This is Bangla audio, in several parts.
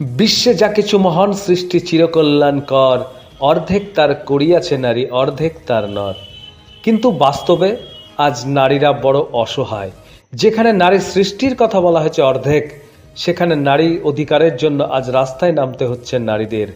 বিশ্বে যা কিছু মহান সৃষ্টি চিরকল্যাণকর, অর্ধেক তার করিয়াছে নারী, অর্ধেক তার নর। কিন্তু বাস্তবে আজ নারীরা বড় অসহায়। যেখানে নারী সৃষ্টির কথা বলা হয়েছে অর্ধেক, সেখানে নারী অধিকারের জন্য আজ রাস্তায় নামতে হচ্ছে নারীদের।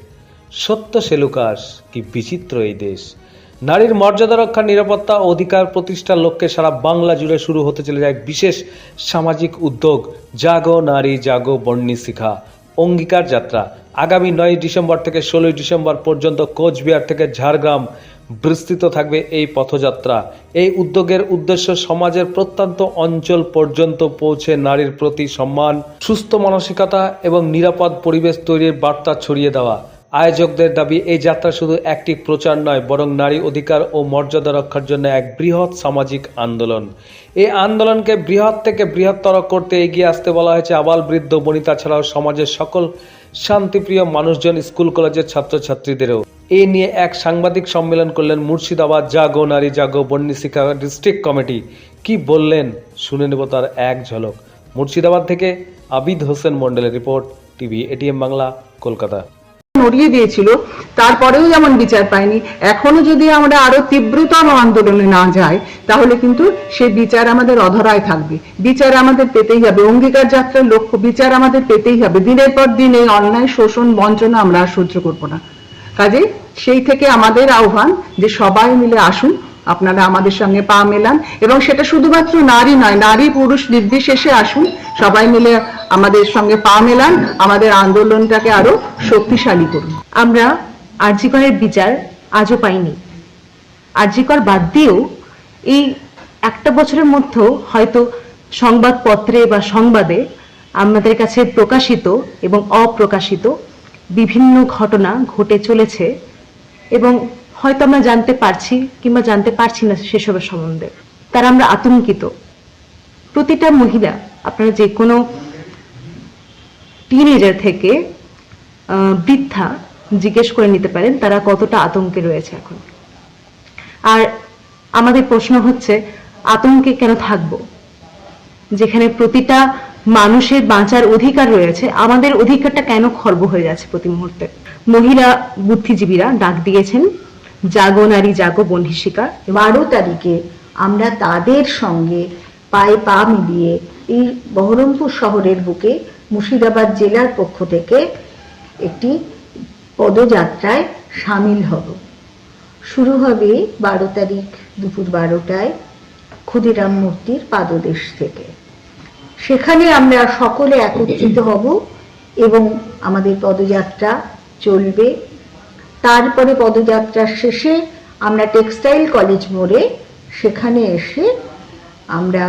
সত্য সেলুকাস কি বিচিত্র এই দেশ। নারীর মর্যাদা রক্ষা নিরাপত্তা অধিকার প্রতিষ্ঠার লক্ষ্যে সারা বাংলা জুড়ে শুরু হতে চলেছে এক বিশেষ সামাজিক উদ্যোগ, জাগো নারী, জাগো বর্ণী শিখা। অঙ্গীকার যাত্রা। আগামী নয় ডিসেম্বর থেকে ষোলোই ডিসেম্বর পর্যন্ত কোচবিহার থেকে ঝাড়গ্রাম বিস্তৃত থাকবে এই পথযাত্রা। এই উদ্যোগের উদ্দেশ্য সমাজের প্রত্যন্ত অঞ্চল পর্যন্ত পৌঁছে নারীর প্রতি সম্মান, সুস্থ মানসিকতা এবং নিরাপদ পরিবেশ তৈরির বার্তা ছড়িয়ে দেওয়া। আয়োজকদের দাবি, এই যাত্রা শুধু একটি প্রচার নয়, বরং নারী অধিকার ও মর্যাদা রক্ষার জন্য এক বৃহৎ সামাজিক আন্দোলন। এই আন্দোলনকে বৃহৎ থেকে বৃহত্তর করতে এগিয়ে আসতে বলা হয়েছে আবাল বৃদ্ধ বনিতা ছাড়াও সমাজের সকল শান্তিপ্রিয় মানুষজন, স্কুল, কলেজের ছাত্রছাত্রীদেরও। এ নিয়ে এক সাংবাদিক সম্মেলন করলেন মুর্শিদাবাদ জাগো নারী জাগো বন্যী শিক্ষা ডিস্ট্রিক্ট কমিটি। কি বললেন? শুনে নেব তার এক ঝলক। মুর্শিদাবাদ থেকে আবিদ হোসেন মন্ডলের report, TV, ATM Bangla, Kolkata. নড়িয়ে দিয়েছিল, তারপরেও যেমন বিচার পায়নি, এখনও যদি আমরা আরও তীব্রতম আন্দোলনে না যাই, তাহলে কিন্তু সে বিচার আমাদের অধরায় থাকবে। বিচার আমাদের পেতেই হবে, অঙ্গীকার যাত্রার লক্ষ্য বিচার আমাদের পেতেই হবে। দিনের পর দিন এই অন্যায়, শোষণ, বঞ্চনা আমরা আর সহ্য করব না। কাজে সেই থেকে আমাদের আহ্বান যে সবাই মিলে আসুন আপনারা আমাদের সঙ্গে পা মেলান এবং সেটা শুধুমাত্র নারী নয়, নারী, পুরুষ, নির্বিশেষে আসুন। সবাই মিলে আমাদের সঙ্গে পা মেলান, আমাদের আন্দোলনটাকে আরও শক্তিশালী করুন। আমরা আরজিকরের বিচার আজও পাইনি। আরজিকর বাদ দিয়েও এই একটা বছরের মধ্যেও হয়তো সংবাদপত্রে বা সংবাদে আমাদের কাছে প্রকাশিত এবং অপ্রকাশিত বিভিন্ন ঘটনা ঘটে চলেছে এবং হয়তো আমরা জানতে পারছি কিংবা জানতে পারছি না সেসবের সম্বন্ধে। তারা আমরা আতঙ্কিত। প্রতিটা মহিলা, আপনারা যে কোনো টিনেজার থেকে বৃদ্ধা জিজ্ঞেস করে নিতে পারেন, তারা কতটা আতঙ্কে রয়েছে এখন। আর আমাদের প্রশ্ন হচ্ছে, আতঙ্কে কেন থাকব? যেখানে প্রতিটা মানুষের বাঁচার অধিকার রয়েছে, আমাদের অধিকারটা কেন খর্ব হয়ে যাচ্ছে প্রতি মুহূর্তে? মহিলা বুদ্ধিজীবীরা ডাক দিয়েছেন জাগো নারী, জাগো বন্ধিশিকা বারো তারিখে আমরা তাদের সঙ্গে পায়ে পা মিলিয়ে এই বহরমপুর শহরের বুকে মুর্শিদাবাদ জেলার পক্ষ থেকে একটি পদযাত্রায় সামিল হব। শুরু হবে বারো তারিখ দুপুর বারোটায় ক্ষুদিরাম মূর্তির পাদদেশ থেকে। সেখানে আমরা সকলে একত্রিত হব এবং আমাদের পদযাত্রা চলবে। তারপরে পদযাত্রার শেষে আমরা টেক্সটাইল কলেজ মোড়ে সেখানে এসে আমরা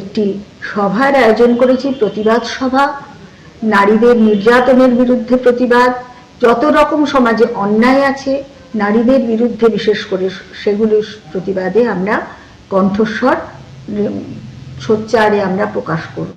একটি সভার আয়োজন করেছি, প্রতিবাদ সভা, নারীদের নির্যাতনের বিরুদ্ধে প্রতিবাদ, যত রকম সমাজে অন্যায় আছে, নারীদের বিরুদ্ধে বিশেষ করে সেগুলির প্রতিবাদে আমরা কণ্ঠস্বর সোচ্চারে আমরা প্রকাশ করব।